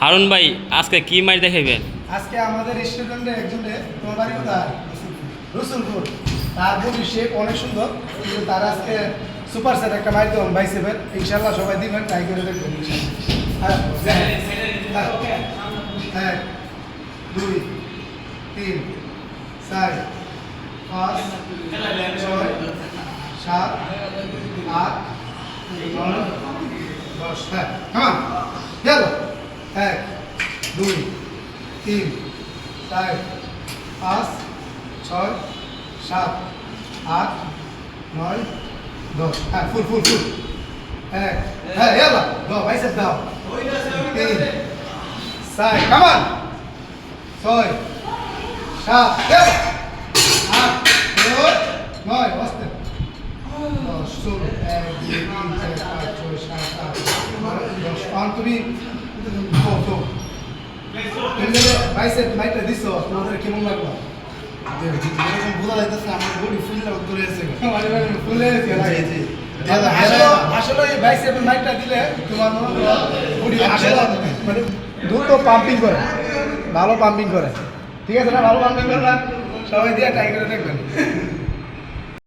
হারুন ভাই আজকে কি মাছ দেখাইবেন আজকে আমাদের স্টুডেন্টের একজনে তোমার বাড়ি কোথায়? রসুলপুর। তার বডি শেপ অনেক সুন্দর। কিন্তু তার আজকে সুপার সেট একটা মাইক দেবেন বাইসেপের ইনশাল্লাহ সবাই দিবেন ট্রাই করে দেখবেন হ্যাঁ, হ্যাঁ। দুই তিন চার পাঁচ ছয় সাত আট নয় দশ। হ্যাঁ হ্যাঁ এক, দুই, তিন, চার, পাঁচ, ছয়, সাত, আট, নয়, দশ। হ্যাঁ ফুল ফুল ফুল। এক হ্যাঁ এলা দাও বাইসেপ দাও। তিন, চার কামান ছয়, সাত আট, নয় নয় বসতে দশ, ষোলো, এক, দুই, তিন, চার, পাঁচ, ছয়, সাত, আট দশ। পাঁচ তুমি বাইসেপ মাইকটা দিছ তোমাদের কেমন লাগল? যেরকম বোঝা যাইতেছে আমার বডি ফুল করে আছে। ফুলে জি, জি। আসলে আসলে এই বাইসেপের মাইকটা দিলে তোমার বডি আসলে মানে দ্রুত পাম্পিং করে। ভালো পাম্পিং করে। ঠিক আছে না? ভালো পাম্পিং করে না? সবাই দিয়ে ট্রাই করে দেখবেন।